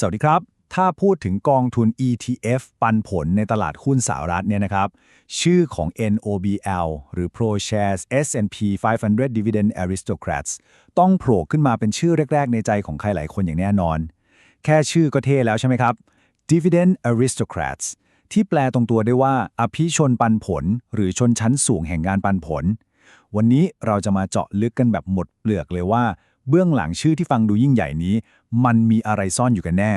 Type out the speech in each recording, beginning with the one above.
สวัสดีครับ ถ้าพูดถึงกองทุน ETF ปันผลในตลาดหุ้นสหรัฐเนี่ยนะครับ ชื่อของ NOBL หรือ ProShares S&P 500 Dividend Aristocrats ต้องโผล่ขึ้นมาเป็นชื่อแรก ๆ ในใจของใครหลายคนอย่างแน่นอน แค่ชื่อก็เท่แล้วใช่ไหมครับ Dividend Aristocrats ที่แปลตรงตัวได้ว่า อภิชนปันผล หรือชนชั้นสูงแห่งงานปันผล วันนี้เราจะมาเจาะลึกกันแบบหมดเปลือกเลยว่า เบื้องหลังชื่อที่ฟังดูยิ่งใหญ่นี้ มันมีอะไรซ่อนอยู่กันแน่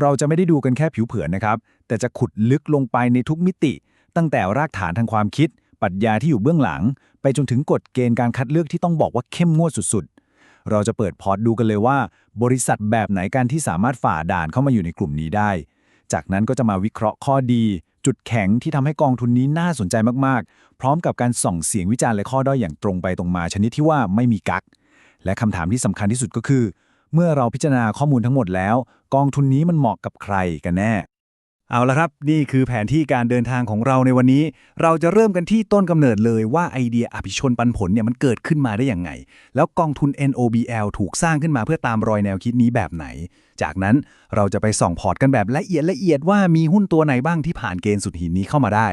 เราจะไม่ได้ดูกันแค่ผิวเผินนะครับ แต่จะขุดลึกลงไปในทุกมิติ ตั้งแต่รากฐานทางความคิด ปรัชญาที่อยู่เบื้องหลัง ไปจนถึงกฎเกณฑ์การคัดเลือกที่ต้องบอกว่าเข้มงวดสุดๆ เราจะเปิดพอร์ตดูกันเลยว่า บริษัทแบบไหนกันที่สามารถฝ่าด่านเข้ามาอยู่ในกลุ่มนี้ได้ จากนั้นก็จะมาวิเคราะห์ข้อดี จุดแข็งที่ทำให้กองทุนนี้น่าสนใจมากๆ พร้อมกับการส่องเสียงวิจารณ์และข้อด้อยอย่างตรงไปตรงมาชนิดที่ว่าไม่มีกัก และคำถามที่สำคัญที่สุดก็คือ เมื่อเราพิจารณาข้อมูลทั้งหมดแล้ว กองทุนนี้มันเหมาะกับใครกันแน่ เอาละครับ นี่คือแผนที่การเดินทางของเราในวันนี้ เราจะเริ่มกันที่ต้นกำเนิดเลยว่าไอเดียอภิชนปันผลเนี่ยมันเกิดขึ้นมาได้อย่างไง แล้วกองทุน NOBL ถูกสร้างขึ้นมาเพื่อตามรอยแนวคิดนี้แบบไหน จากนั้นเราจะไปส่องพอร์ตกันแบบละเอียดละเอียดว่ามีหุ้นตัวไหนบ้างที่ผ่านเกณฑ์สุดหินนี้เข้ามาได้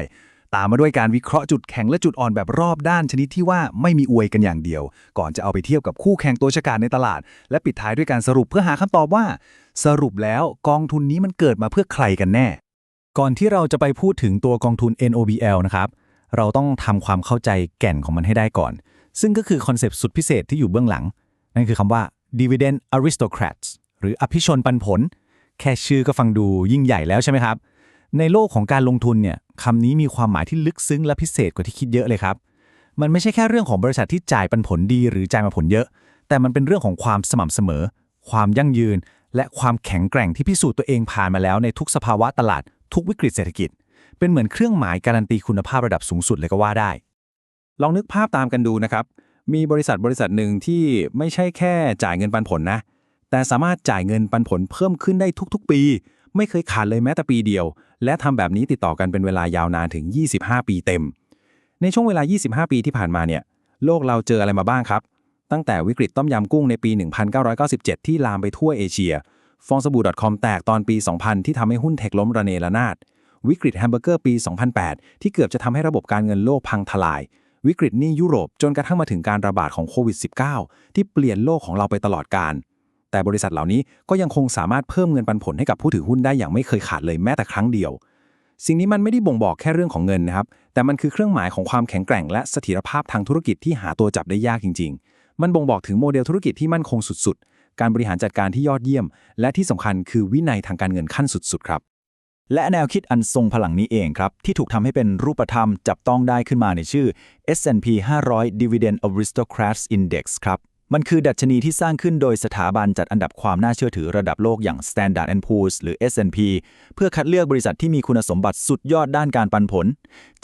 ตามมาด้วยการวิเคราะห์จุดแข็งและจุดอ่อนแบบรอบด้านชนิดที่ว่าไม่มีอวยกันอย่างเดียว ก่อนจะเอาไปเทียบกับคู่แข่งตัวฉกาจในตลาด และปิดท้ายด้วยการสรุปเพื่อหาคำตอบว่า สรุปแล้วกองทุนนี้มันเกิดมาเพื่อใครกันแน่ ก่อนที่เราจะไปพูดถึงตัวกองทุน NOBL นะครับเราต้องทำความเข้าใจแก่นของมันให้ได้ก่อน ซึ่งก็คือคอนเซปต์สุดพิเศษที่อยู่เบื้องหลัง นั่นคือคำว่า dividend aristocrats หรืออภิชนปันผล แค่ชื่อก็ฟังดูยิ่งใหญ่แล้วใช่ไหมครับ ในโลกของการลงทุนเนี่ย คำนี้มีความหมายที่ลึกซึ้งและพิเศษกว่าที่คิดเยอะเลยครับ มันไม่ใช่แค่เรื่องของบริษัทที่จ่ายปันผลดีหรือจ่ายมาผลเยอะ แต่มันเป็นเรื่องของความสม่ำเสมอ ความยั่งยืน และความแข็งแกร่งที่พิสูจน์ตัวเองผ่านมาแล้วในทุกสภาวะตลาด ทุกวิกฤตเศรษฐกิจ เป็นเหมือนเครื่องหมายการันตีคุณภาพระดับสูงสุดเลยก็ว่าได้ ลองนึกภาพตามกันดูนะครับ มีบริษัทบริษัทหนึ่งที่ไม่ใช่แค่จ่ายเงินปันผลนะ แต่สามารถจ่ายเงินปันผลเพิ่มขึ้นได้ทุกๆ ปี ไม่เคยขาดเลยแม้แต่ปีเดียว และทำแบบนี้ติดต่อกันเป็นเวลายาวนานถึง 25 ปีเต็ม ในช่วงเวลา 25 ปีที่ผ่านมาเนี่ย โลกเราเจออะไรมาบ้างครับ ตั้งแต่วิกฤตต้มยำกุ้งในปี 1997 ที่ลามไปทั่วเอเชีย ฟองสบู่ .com แตกตอนปี 2000 ที่ทำให้หุ้นเทคล้มระเนระนาด วิกฤตแฮมเบอร์เกอร์ปี 2008 ที่เกือบจะทำให้ระบบการเงินโลกพังทลาย วิกฤตนี้ยุโรปจนกระทั่งมาถึงการระบาดของโควิด -19 ที่เปลี่ยนโลกของเราไปตลอดกาล แต่บริษัทเหล่านี้ก็ยังคงสามารถเพิ่มเงินปันผลให้กับผู้ถือหุ้นได้อย่างไม่เคยขาดเลยแม้แต่ครั้งเดียว สิ่งนี้มันไม่ได้บ่งบอกแค่เรื่องของเงินนะครับ แต่มันคือเครื่องหมายของความแข็งแกร่งและเสถียรภาพทางธุรกิจที่หาตัวจับได้ยากจริง ๆ มันบ่งบอกถึงโมเดลธุรกิจที่มั่นคงสุดๆ การบริหารจัดการที่ยอดเยี่ยม และที่สำคัญคือวินัยทางการเงินขั้นสุดๆครับและแนวคิดอันทรงพลังนี้เองครับ ที่ถูกทำให้เป็นรูปธรรมจับต้องได้ขึ้นมาในชื่อ S&P 500 Dividend Aristocrats Index ครับ มันคือดัชนีที่สร้างขึ้นโดยสถาบันจัดอันดับความน่าเชื่อถือระดับโลกอย่าง Standard Poor's หรือ S&P เพื่อคัดเลือกบริษัทที่มีคุณสมบัติสุดยอดด้านการปันผล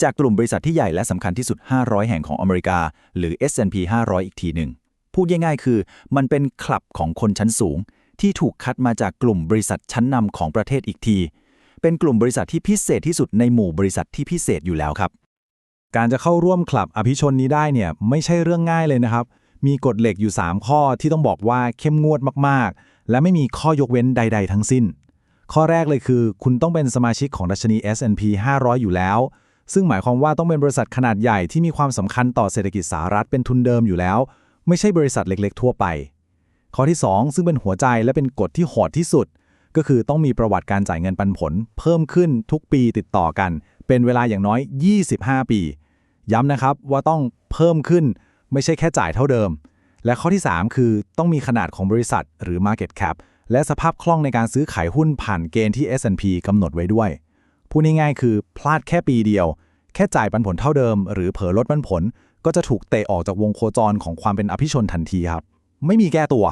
จากกลุ่มบริษัทที่ใหญ่และสำคัญที่สุด 500 แห่งของอเมริกา หรือ S&P 500 อีกทีหนึ่ง พูดง่ายๆคือ มันเป็นคลับของคนชั้นสูง ที่ถูกคัดมาจากกลุ่มบริษัทชั้นนำของประเทศอีกที เป็นกลุ่มบริษัทที่พิเศษที่สุดในหมู่บริษัทที่พิเศษอยู่แล้วครับ การจะเข้าร่วมคลับอภิชนนี้ได้เนี่ยไม่ใช่เรื่องง่ายเลยนะครับ มีกฎเหล็กอยู่ 3 ข้อที่ต้องบอกว่าเข้มงวดมากๆ และไม่มีข้อยกเว้นใด ๆ ทั้งสิ้น ข้อแรกเลยคือ คุณต้องเป็นสมาชิกของดัชนี S&P 500 อยู่แล้ว ซึ่งหมายความว่าต้องเป็นบริษัทขนาดใหญ่ที่มีความสำคัญต่อเศรษฐกิจสหรัฐเป็นทุนเดิมอยู่แล้ว ไม่ใช่บริษัทเล็ก ๆ ทั่วไป ข้อที่ 2 ซึ่งเป็นหัวใจและเป็นกฎที่โหดที่สุด ก็คือต้องมีประวัติการจ่ายเงินปันผล เพิ่มขึ้นทุกปีติดต่อกัน เป็นเวลาอย่างน้อย 25 ปี ย้ำนะครับว่าต้องเพิ่มขึ้น ไม่ใช่แค่จ่ายเท่าเดิม และข้อที่ 3 คือต้องมีขนาดของบริษัทหรือ Market Cap และสภาพคล่องในการซื้อขายหุ้นผ่านเกณฑ์ที่ S&P กำหนดไว้ด้วย พูดง่ายๆคือพลาดแค่ปีเดียว แค่จ่ายปันผลเท่าเดิม หรือเผลอลดปันผล ก็จะถูกเตะออกจากวงโคจรของความเป็นอภิชนทันทีครับ ไม่มีแก้ตัว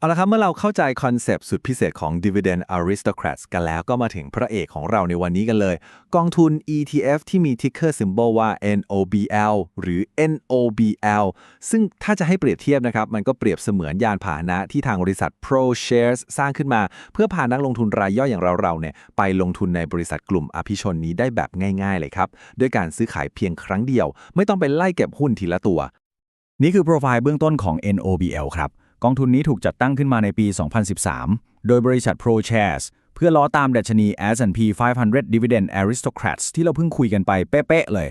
เอาละครับ เมื่อเราเข้าใจคอนเซปต์สุดพิเศษของ Dividend Aristocrats กันแล้วก็มาถึงพระเอกของเราในวันนี้กันเลย กองทุน ETF ที่มี ticker symbol ว่า NOBL หรือ NOBL ซึ่งถ้าจะให้เปรียบเทียบนะครับ มันก็เปรียบเสมือนยานพาหนะที่ทางบริษัท ProShares สร้างขึ้นมา เพื่อพานักลงทุนรายย่อยอย่างเราๆเนี่ยไปลงทุนในบริษัทกลุ่มอภิชนนี้ได้แบบง่ายๆเลยครับด้วยการซื้อขายเพียงครั้งเดียว ไม่ต้องไปไล่เก็บหุ้นทีละตัว นี่คือโปรไฟล์เบื้องต้นของ NOBL ครับ กองทุนนี้ถูกจัดตั้งขึ้นมาในปี 2013 โดยบริษัท ProShares เพื่อล้อตามดัชนี S&P 500 Dividend Aristocrats ที่เราเพิ่งคุยกันไปเป๊ะๆเลย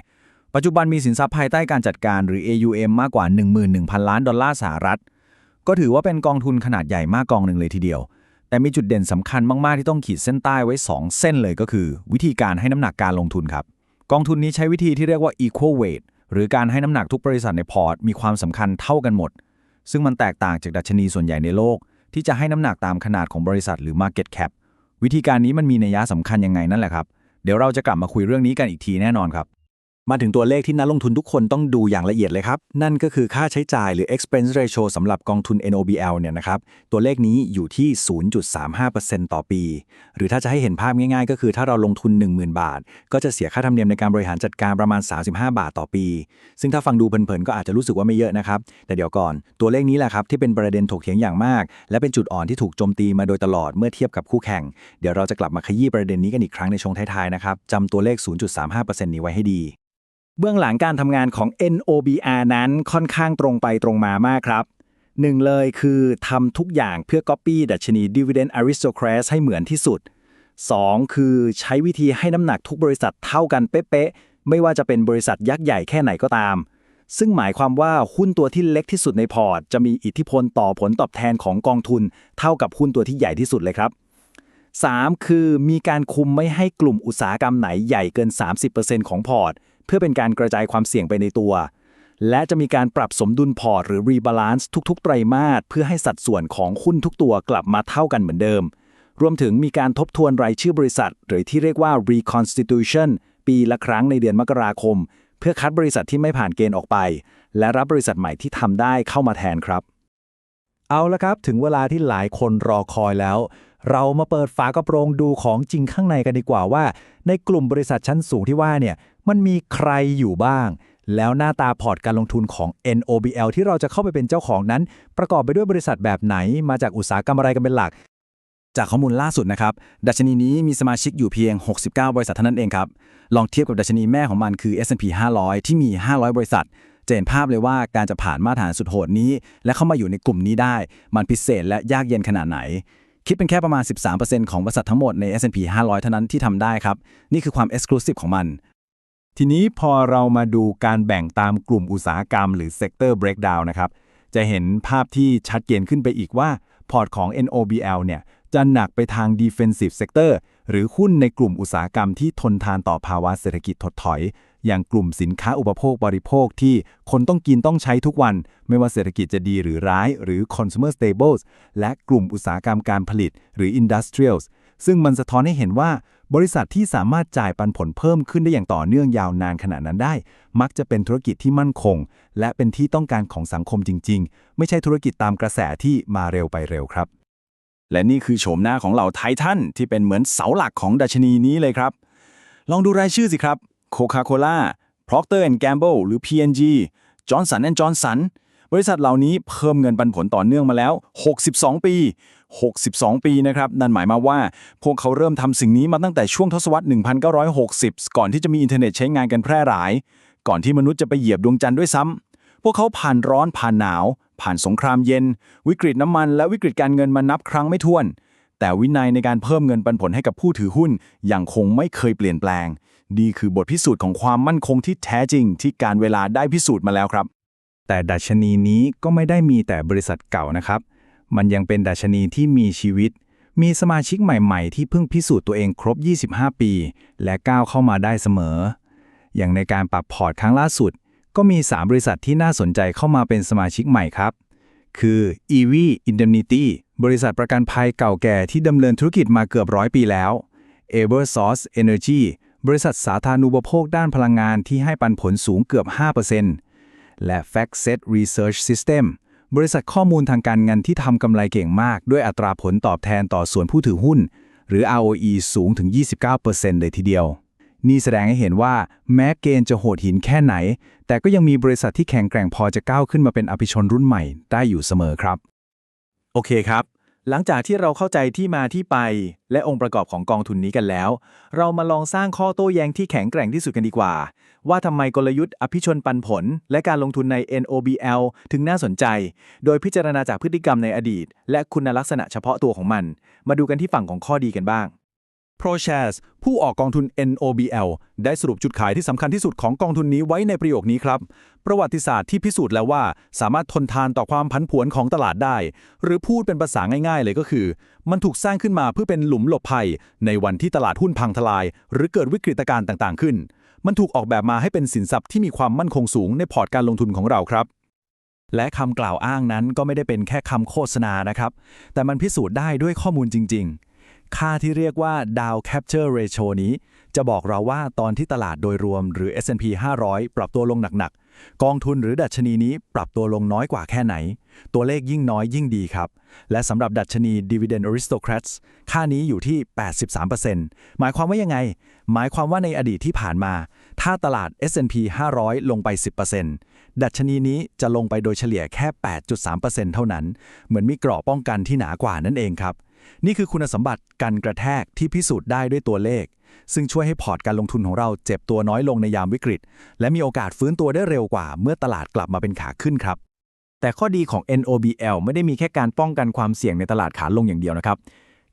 ปัจจุบันมีสินทรัพย์ภายใต้การจัดการหรือ AUM มากกว่า 11,000 ล้านดอลลาร์สหรัฐ ก็ถือว่าเป็นกองทุนขนาดใหญ่มากกองหนึ่งเลยทีเดียว แต่มีจุดเด่นสำคัญมากๆที่ต้องขีดเส้นใต้ไว้ 2 เส้นเลยก็คือ วิธีการให้น้ำหนักการลงทุนครับ กองทุนนี้ใช้วิธีที่เรียกว่า equal weight หรือการให้น้ำหนักทุกบริษัทในพอร์ตมีความสำคัญเท่ากันหมด ซึ่งมันแตกต่างจากดัชนีส่วนใหญ่ในโลก ที่จะให้น้ำหนักตามขนาดของบริษัทหรือ market cap วิธีการนี้มันมีนัยยะสำคัญยังไงนั่นแหละครับ เดี๋ยวเราจะกลับมาคุยเรื่องนี้กันอีกทีแน่นอนครับ มาถึงตัวเลขที่นักลงทุนทุกคนต้องดูอย่างละเอียดเลยครับ นั่นก็คือค่าใช้จ่ายหรือ expense ratio สำหรับกองทุน NOBL เนี่ยนะครับ ตัวเลขนี้อยู่ที่ 0.35%ต่อปี หรือถ้าจะให้เห็นภาพง่ายๆ ก็คือถ้าเราลงทุน 10,000 บาท ก็จะเสียค่าธรรมเนียมในการบริหารจัดการประมาณ 35 บาทต่อปี ซึ่งถ้าฟังดูเพลินๆ ก็อาจจะรู้สึกว่าไม่เยอะนะครับ แต่เดี๋ยวก่อน ตัวเลขนี้แหละครับที่เป็นประเด็นถกเถียงอย่างมาก และเป็นจุดอ่อนที่ถูกโจมตีมาโดยตลอดเมื่อเทียบกับคู่แข่ง เดี๋ยวเราจะกลับมาขยี้ประเด็นนี้กันอีกครั้งในช่วงท้ายๆ นะครับจำตัวเลข 0.35%นี้ไว้ให้ดี เบื้องหลังการทำงานของ NOBR นั้นค่อนข้างตรงไปตรงมามากครับหนึ่งเลยคือทำทุกอย่างเพื่อ Copy ดัชนี Dividend Aristocrats ให้เหมือนที่สุด 2. คือใช้วิธีให้น้ำหนักทุกบริษัทเท่ากันเป๊ะๆ ไม่ว่าจะเป็นบริษัทยักษ์ใหญ่แค่ไหนก็ตาม ซึ่งหมายความว่าหุ้นตัวที่เล็กที่สุดในพอร์ต จะมีอิทธิพลต่อผลตอบแทนของกองทุน เท่ากับหุ้นตัวที่ใหญ่ที่สุดเลยครับ 3. คือมีการคุมไม่ให้กลุ่มอุตสาหกรรมไหนใหญ่เกิน 30%ของพอร์ต เพื่อเป็นการกระจายความเสี่ยงไปในตัว และจะมีการปรับสมดุลพอร์ตหรือรีบาลานซ์ทุกๆ ไตรมาสเพื่อให้สัดส่วนของหุ้นทุกตัวกลับมาเท่ากันเหมือนเดิม รวมถึงมีการทบทวนรายชื่อบริษัท หรือที่เรียกว่า reconstitution ปีละครั้งในเดือนมกราคม เพื่อคัดบริษัทที่ไม่ผ่านเกณฑ์ออกไป และรับบริษัทใหม่ที่ทำได้เข้ามาแทนครับ เอาละครับ ถึงเวลาที่หลายคนรอคอยแล้ว เรามาเปิดฝากระโปรงดูของจริงข้างในกันดีกว่าว่า ในกลุ่มบริษัทชั้นสูงที่ว่าเนี่ย มันมีใครอยู่บ้าง แล้วหน้าตาพอร์ตการลงทุนของ NOBL ที่เราจะเข้าไปเป็นเจ้าของนั้น ประกอบไปด้วยบริษัทแบบไหน มาจากอุตสาหกรรมอะไรกันเป็นหลัก จากข้อมูลล่าสุดนะครับ ดัชนีนี้มีสมาชิกอยู่เพียง 69 บริษัทเท่านั้นเองครับ ลองเทียบกับดัชนีแม่ของมันคือ S&P 500 ที่มี 500 บริษัทจะเห็นภาพเลยว่าการจะผ่านมาตรฐานสุดโหดนี้ และเข้ามาอยู่ในกลุ่มนี้ได้ มันพิเศษและยากเย็นขนาดไหน คิดเป็นแค่ประมาณ 13%ของบริษัททั้งหมดใน S&P 500 เท่านั้นที่ทำได้ครับ นี่คือความ Exclusive ของมัน ทีนี้พอเรามาดูการแบ่งตามกลุ่มอุตสาหกรรมหรือ Sector Breakdown นะครับ จะเห็นภาพที่ชัดเจนขึ้นไปอีกว่า พอร์ตของ NOBL เนี่ย จะหนักไปทาง Defensive Sector หรือหุ้นในกลุ่มอุตสาหกรรมที่ทนทานต่อภาวะเศรษฐกิจถดถอย อย่างกลุ่มสินค้าอุปโภคบริโภคที่คนต้องกินต้องใช้ทุกวัน ไม่ว่าเศรษฐกิจจะดีหรือร้าย หรือ Consumer Staples และกลุ่มอุตสาหกรรมการผลิต หรือ Industrials ซึ่งมันสะท้อนให้เห็นว่า บริษัทที่สามารถจ่ายปันผลเพิ่มขึ้นได้อย่างต่อเนื่องยาวนานขนาดนั้นได้ มักจะเป็นธุรกิจที่มั่นคง และเป็นที่ต้องการของสังคมจริง ๆ ไม่ใช่ธุรกิจตามกระแสที่มาเร็วไปเร็วครับ และนี่คือโฉมหน้าของเหล่าไททันที่เป็นเหมือนเสาหลักของดัชนีนี้เลยครับ ลองดูรายชื่อสิครับ Coca-Cola Procter Gamble หรือ P&G Johnson Johnson บริษัทเหล่านี้เพิ่มเงินปันผลต่อเนื่องมาแล้ว 62 ปี 62 ปีนะครับ นั่นหมายมาว่า พวกเขาเริ่มทำสิ่งนี้มาตั้งแต่ช่วงทศวรรษ 1960 ก่อนที่จะมีอินเทอร์เน็ตใช้งานกันแพร่หลาย ก่อนที่มนุษย์จะไปเหยียบดวงจันทร์ด้วยซ้ำพวกเขาผ่านร้อนผ่านหนาว ผ่านสงครามเย็น วิกฤตน้ำมัน และวิกฤตการเงินมานับครั้งไม่ถ้วน แต่วินัยในการเพิ่มเงินปันผลให้กับผู้ถือหุ้นยังคงไม่เคยเปลี่ยนแปลงนี่คือบทพิสูจน์ของความมั่นคงที่แท้จริงที่การเวลาได้พิสูจน์มาแล้วครับ แต่ดัชนีนี้ก็ไม่ได้มีแต่บริษัทเก่านะครับ มันยังเป็นดัชนีที่มีชีวิต มีสมาชิกใหม่ๆ ที่เพิ่งพิสูจน์ตัวเองครบ 25 ปี และก้าวเข้ามาได้เสมอ อย่างในการปรับพอร์ตครั้งล่าสุด ก็มี 3 บริษัทที่น่าสนใจเข้ามาเป็นสมาชิกใหม่ครับ คือ EV Indemnity บริษัทประกันภัยเก่าแก่ที่ดำเนินธุรกิจมาเกือบร้อยปีแล้ว Eversource Energy บริษัทสาธารณูปโภคด้านพลังงานที่ให้ปันผลสูงเกือบ 5%และ FactSet Research System บริษัทข้อมูลทางการเงินที่ทำกำไรเก่งมาก ด้วยอัตราผลตอบแทนต่อส่วนผู้ถือหุ้น หรือ ROE สูงถึง 29%เลยทีเดียว นี่แสดงให้เห็นว่าแม้เกณฑ์จะโหดหินแค่ไหน แต่ก็ยังมีบริษัทที่แข็งแกร่งพอจะก้าวขึ้นมาเป็นอภิชนรุ่นใหม่ได้อยู่เสมอครับ โอเคครับ หลังจากที่เราเข้าใจที่มาที่ไป และองค์ประกอบของกองทุนนี้กันแล้ว เรามาลองสร้างข้อโต้แย้งที่แข็งแกร่งที่สุดกันดีกว่า ว่าทำไมกลยุทธ์อภิชนปันผล และการลงทุนใน NOBL ถึงน่าสนใจ โดยพิจารณาจากพฤติกรรมในอดีต และคุณลักษณะเฉพาะตัวของมัน มาดูกันที่ฝั่งของข้อดีกันบ้าง ProShares ผู้ออกกองทุน NOBL ได้สรุปจุดขายที่สำคัญที่สุดของกองทุนนี้ไว้ในประโยคนี้ครับ ประวัติศาสตร์ที่พิสูจน์แล้วว่า สามารถทนทานต่อความผันผวนของตลาดได้ หรือพูดเป็นภาษาง่ายๆ เลยก็คือ มันถูกสร้างขึ้นมาเพื่อเป็นหลุมหลบภัย ในวันที่ตลาดหุ้นพังทลาย หรือเกิดวิกฤตการณ์ต่างๆ ขึ้น มันถูกออกแบบมาให้เป็นสินทรัพย์ที่มีความมั่นคงสูงในพอร์ตการลงทุนของเราครับและคำกล่าวอ้างนั้นก็ไม่ได้เป็นแค่คำโฆษณานะครับ แต่มันพิสูจน์ได้ด้วยข้อมูลจริง ๆ ค่าที่เรียกว่า Dow Capture Ratio นี้ จะบอกเราว่าตอนที่ตลาดโดยรวมหรือ S&P 500 ปรับตัวลงหนักๆ กองทุนหรือดัชนีนี้ปรับตัวลงน้อยกว่าแค่ไหน ตัวเลขยิ่งน้อยยิ่งดีครับ และสำหรับดัชนี Dividend Aristocrats ค่านี้อยู่ที่ 83%หมายความว่ายังไง หมายความว่าในอดีตที่ผ่านมา ถ้าตลาด S&P 500 ลงไป 10%ดัชนีนี้จะลงไปโดยเฉลี่ยแค่ 8.3%เท่านั้น เหมือนมีเกราะป้องกันที่หนากว่านั่นเองครับ นี่คือคุณสมบัติกันกระแทกที่พิสูจน์ได้ด้วยตัวเลข ซึ่งช่วยให้พอร์ตการลงทุนของเราเจ็บตัวน้อยลงในยามวิกฤต และมีโอกาสฟื้นตัวได้เร็วกว่า เมื่อตลาดกลับมาเป็นขาขึ้นครับ แต่ข้อดีของ NOBL ไม่ได้มีแค่การป้องกันความเสี่ยงในตลาดขาลงอย่างเดียวนะครับ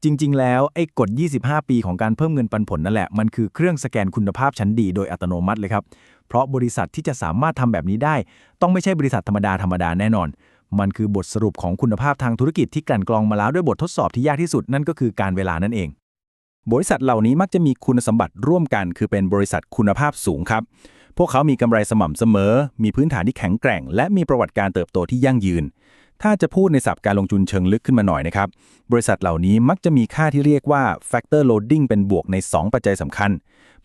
จริง ๆ แล้วไอ้กฎ 25 ปีของการเพิ่มเงินปันผลนั่นแหละมันคือเครื่องสแกนคุณภาพชั้นดีโดยอัตโนมัติเลยครับเพราะบริษัทที่จะสามารถทำแบบนี้ได้ ต้องไม่ใช่บริษัทธรรมดาธรรมดาแน่นอน มันคือบทสรุปของคุณภาพทางธุรกิจที่กลั่นกรองมาแล้วด้วยบททดสอบที่ยากที่สุดนั่นก็คือการเวลานั่นเอง บริษัทเหล่านี้มักจะมีคุณสมบัติร่วมกัน คือเป็นบริษัทคุณภาพสูงครับ พวกเขามีกำไรสม่ำเสมอ มีพื้นฐานที่แข็งแกร่ง และมีประวัติการเติบโตที่ยั่งยืน ถ้าจะพูดในศัพท์การลงทุนเชิงลึกขึ้นมาหน่อยนะครับ บริษัทเหล่านี้มักจะมีค่าที่เรียกว่า factor loading เป็นบวกใน 2 ปัจจัยสำคัญ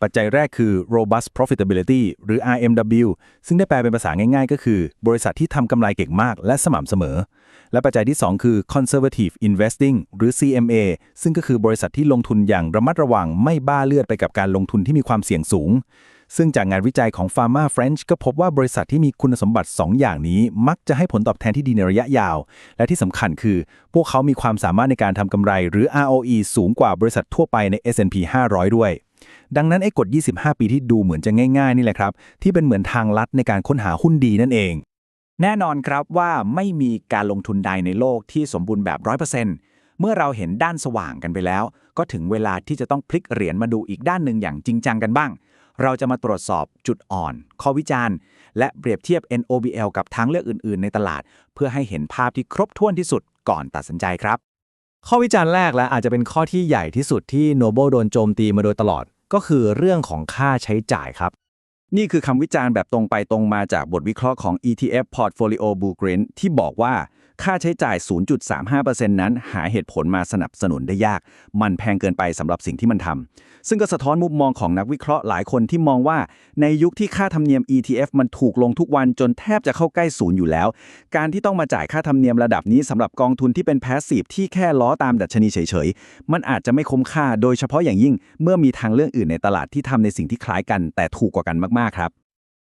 ปัจจัยแรกคือ robust profitability หรือ RMW ซึ่งได้แปลเป็นภาษาง่ายๆ ก็คือ บริษัทที่ทำกำไรเก่งมากและสม่ำเสมอ และปัจจัยที่ 2 คือ conservative investing หรือ CMA ซึ่งก็คือบริษัทที่ลงทุนอย่างระมัดระวังไม่บ้าเลือดไปกับการลงทุนที่มีความเสี่ยงสูง ซึ่งจากงานวิจัยของ Pharma French ก็พบว่าบริษัทที่มีคุณสมบัติ 2 อย่างนี้ มักจะให้ผลตอบแทนที่ดีในระยะยาว และที่สำคัญคือ พวกเขามีความสามารถในการทำกำไร หรือ ROE สูงกว่าบริษัททั่วไปใน S&P 500 ด้วย ดังนั้นไอ้กฎ 25 ปีที่ดูเหมือนจะง่าย ๆ นี่แหละครับ ที่เป็นเหมือนทางลัดในการค้นหาหุ้นดีนั่นเอง แน่นอนครับว่าไม่มีการลงทุนใดในโลกที่สมบูรณ์แบบ 100%เมื่อเราเห็นด้านสว่างกันไปแล้ว ก็ถึงเวลาที่จะต้องพลิกเหรียญมาดูอีกด้านหนึ่งอย่างจริงจังกันบ้าง เราจะมาตรวจสอบจุดอ่อน ข้อวิจารณ์ และเปรียบเทียบ NOBL กับทางเลือกอื่น ๆ ในตลาด เพื่อให้เห็นภาพที่ครบถ้วนที่สุดก่อนตัดสินใจครับ ข้อวิจารณ์แรกและอาจจะเป็นข้อที่ใหญ่ที่สุดที่โนเบลโดนโจมตีมาโดยตลอด ก็คือเรื่องของค่าใช้จ่ายครับ นี่คือคำวิจารณ์แบบตรงไปตรงมาจากบทวิเคราะห์ของ ETF Portfolio Blueprint ที่บอกว่าค่าใช้จ่าย 0.35%นั้น หาเหตุผลมาสนับสนุนได้ยาก มันแพงเกินไปสำหรับสิ่งที่มันทำ ซึ่งก็สะท้อนมุมมองของนักวิเคราะห์หลายคนที่มองว่า ในยุคที่ค่าธรรมเนียม ETF มันถูกลงทุกวันจนแทบจะเข้าใกล้ศูนย์อยู่แล้ว การที่ต้องมาจ่ายค่าธรรมเนียมระดับนี้สำหรับกองทุนที่เป็นแพสซีฟที่แค่ล้อตามดัชนีเฉยๆ มันอาจจะไม่คุ้มค่า โดยเฉพาะอย่างยิ่งเมื่อมีทางเลือกอื่นในตลาดที่ทำในสิ่งที่คล้ายกัน แต่ถูกกว่ากันมากๆครับ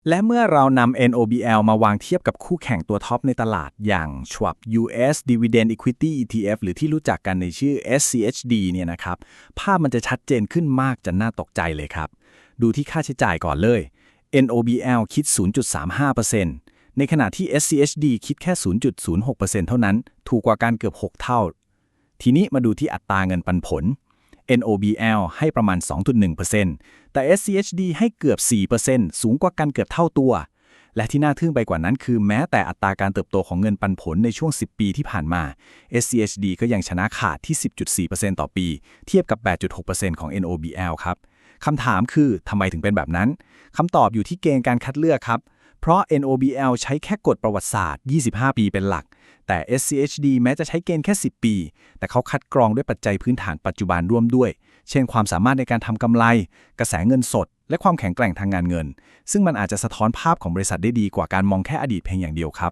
และเมื่อเรานำ NOBL มาวางเทียบกับคู่แข่งตัวท็อปในตลาดอย่าง Schwab US Dividend Equity ETF หรือที่รู้จักกันในชื่อ SCHD เนี่ยนะครับ ภาพมันจะชัดเจนขึ้นมากจนน่าตกใจเลยครับ ดูที่ค่าใช้จ่ายก่อนเลย NOBL คิด 0.35%ในขณะที่ SCHD คิดแค่ 0.06%เท่านั้น ถูกกว่ากันเกือบ 6 เท่า ทีนี้มาดูที่อัตราเงินปันผล NOBL ให้ประมาณ 2.1%แต่ SCHD ให้เกือบ 4%สูงกว่ากันเกือบเท่าตัว และที่น่าทึ่งไปกว่านั้นคือแม้แต่อัตราการเติบโตของเงินปันผลในช่วง 10 ปีที่ผ่านมา SCHD ก็ยังชนะขาดที่ 10.4%ต่อปี เทียบกับ 8.6%ของ NOBL ครับคำถามคือทำไมถึงเป็นแบบนั้นคำตอบอยู่ที่เกณฑ์การคัดเลือกครับ เพราะ NOBL ใช้แค่กฎประวัติศาสตร์ 25 ปีเป็นหลัก แต่ SCHD แม้จะใช้เกณฑ์แค่ 10 ปี แต่เขาคัดกรองด้วยปัจจัยพื้นฐานปัจจุบันร่วมด้วย เช่น ความสามารถในการทำกำไร กระแสเงินสด และความแข็งแกร่งทางงานเงิน ซึ่งมันอาจจะสะท้อนภาพของบริษัทได้ดีกว่าการมองแค่อดีตเพียงอย่างเดียวครับ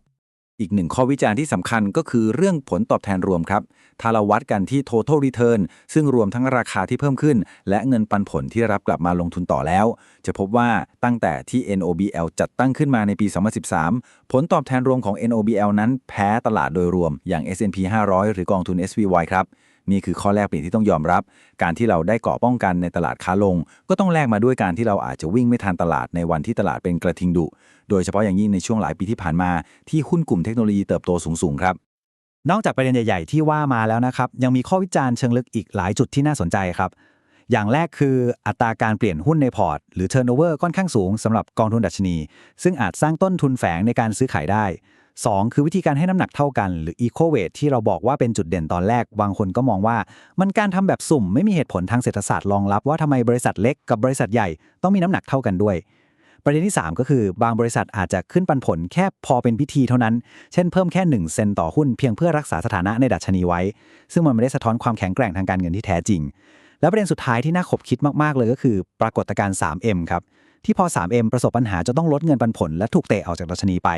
อีกหนึ่งข้อวิจารณ์ที่สำคัญก็คือเรื่องผลตอบแทนรวมครับ ถ้าเราวัดกันที่ total return ซึ่งรวมทั้งราคาที่เพิ่มขึ้น และเงินปันผลที่รับกลับมาลงทุนต่อแล้ว จะพบว่าตั้งแต่ที่ NOBL จัดตั้งขึ้นมาในปี 2013 ผลตอบแทนรวมของ NOBL นั้นแพ้ตลาดโดยรวมอย่าง S&P 500 หรือกองทุน SPY ครับ นี่คือข้อแรกเปลี่ยนที่ต้องยอมรับ การที่เราได้เกาะป้องกันในตลาดค้าลง ก็ต้องแลกมาด้วยการที่เราอาจจะวิ่งไม่ทันตลาดในวันที่ตลาดเป็นกระทิงดุ โดยเฉพาะอย่างยิ่งในช่วงหลายปีที่ผ่านมา ที่หุ้นกลุ่มเทคโนโลยีเติบโตสูงๆครับนอกจากประเด็นใหญ่ ๆ ที่ว่ามาแล้วนะครับ ยังมีข้อวิจารณ์เชิงลึกอีกหลายจุดที่น่าสนใจครับ อย่างแรกคืออัตราการเปลี่ยนหุ้นในพอร์ต หรือ turnover ค่อนข้างสูงสำหรับกองทุนดัชนี ซึ่งอาจสร้างต้นทุนแฝงในการซื้อขายได้ 2 คือวิธีการให้น้ำหนักเท่ากัน หรือ equal weight ที่เราบอกว่าเป็นจุดเด่นตอนแรก บางคนก็มองว่า มันการทำแบบสุ่มไม่มีเหตุผลทางเศรษฐศาสตร์รองรับว่าทำไมบริษัทเล็กกับบริษัทใหญ่ต้องมีน้ำหนักเท่ากันด้วย ประเด็นที่ 3 ก็คือบางบริษัทอาจจะขึ้นปันผลแค่พอเป็นพิธีเท่านั้น เช่นเพิ่มแค่ 1 เซนต่อหุ้นเพียงเพื่อรักษาสถานะในดัชนีไว้ ซึ่งมันไม่ได้สะท้อนความแข็งแกร่งทางการเงินที่แท้จริง และประเด็นสุดท้ายที่น่าขบคิดมากๆเลยก็คือ ปรากฏการณ์ 3M ครับ ที่พอ 3M ประสบปัญหาจะต้องลดเงินปันผล และถูกเตะออกจากดัชนีไป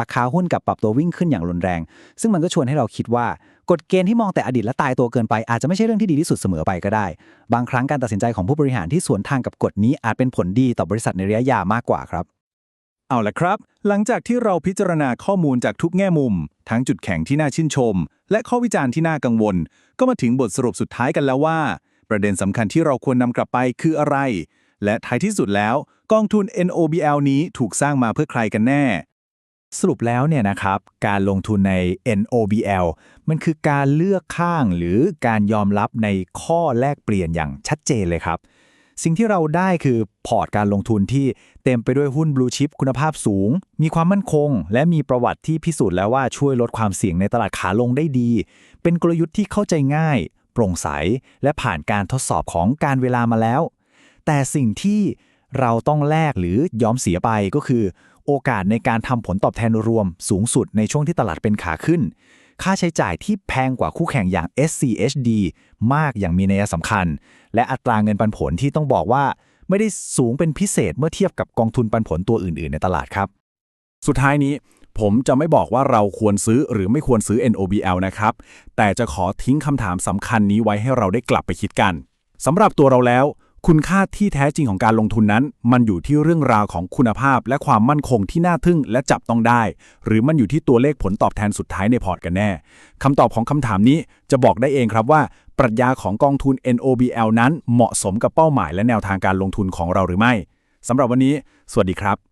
ราคาหุ้นกับปรับตัววิ่งขึ้นอย่างรุนแรง ซึ่งมันก็ชวนให้เราคิดว่ากฎเกณฑ์ที่มองแต่อดีตและตายตัวเกินไปอาจจะไม่ใช่เรื่องที่ดีที่สุดเสมอไปก็ได้ บางครั้งการตัดสินใจของผู้บริหารที่สวนทางกับกฎนี้อาจเป็นผลดีต่อบริษัทในระยะยาวมากกว่าครับ เอาละครับ หลังจากที่เราพิจารณาข้อมูลจากทุกแง่มุม ทั้งจุดแข็งที่น่าชื่นชม และข้อวิจารณ์ที่น่ากังวล ก็มาถึงบทสรุปสุดท้ายกันแล้วว่า ประเด็นสำคัญที่เราควรนำกลับไปคืออะไร และท้ายที่สุดแล้ว กองทุน NOBL นี้ถูกสร้างมาเพื่อใครกันแน่ สรุปแล้วเนี่ยนะครับ การลงทุนใน NOBL มันคือการเลือกข้างหรือการยอมรับในข้อแลกเปลี่ยนอย่างชัดเจนเลยครับ สิ่งที่เราได้คือพอร์ตการลงทุนที่เต็มไปด้วยหุ้นบลูชิปคุณภาพสูง มีความมั่นคง และมีประวัติที่พิสูจน์แล้วว่าช่วยลดความเสี่ยงในตลาดขาลงได้ดี เป็นกลยุทธ์ที่เข้าใจง่าย โปร่งใส และผ่านการทดสอบของการเวลามาแล้ว แต่สิ่งที่เราต้องแลกหรือยอมเสียไปก็คือ โอกาสในการทำผลตอบแทนรวมสูงสุดในช่วงที่ตลาดเป็นขาขึ้น ค่าใช้จ่ายที่แพงกว่าคู่แข่งอย่าง SCHD มากอย่างมีนัยสำคัญ และอัตราเงินปันผลที่ต้องบอกว่า ไม่ได้สูงเป็นพิเศษเมื่อเทียบกับกองทุนปันผลตัวอื่น ๆ ในตลาดครับ สุดท้ายนี้ผมจะไม่บอกว่าเราควรซื้อหรือไม่ควรซื้อ NOBL นะครับ แต่จะขอทิ้งคำถามสำคัญนี้ไว้ให้เราได้กลับไปคิดกันสำหรับตัวเราแล้ว คุณค่าที่แท้จริงของการลงทุนนั้น มันอยู่ที่เรื่องราวของคุณภาพ และความมั่นคงที่น่าทึ่งและจับต้องได้ หรือมันอยู่ที่ตัวเลขผลตอบแทนสุดท้ายในพอร์ตกันแน่คำตอบของคำถามนี้จะบอกได้เองครับว่า ปรัชญาของกองทุน NOBL นั้นเหมาะสมกับเป้าหมายและแนวทางการลงทุนของเราหรือไม่สำหรับวันนี้ สวัสดีครับ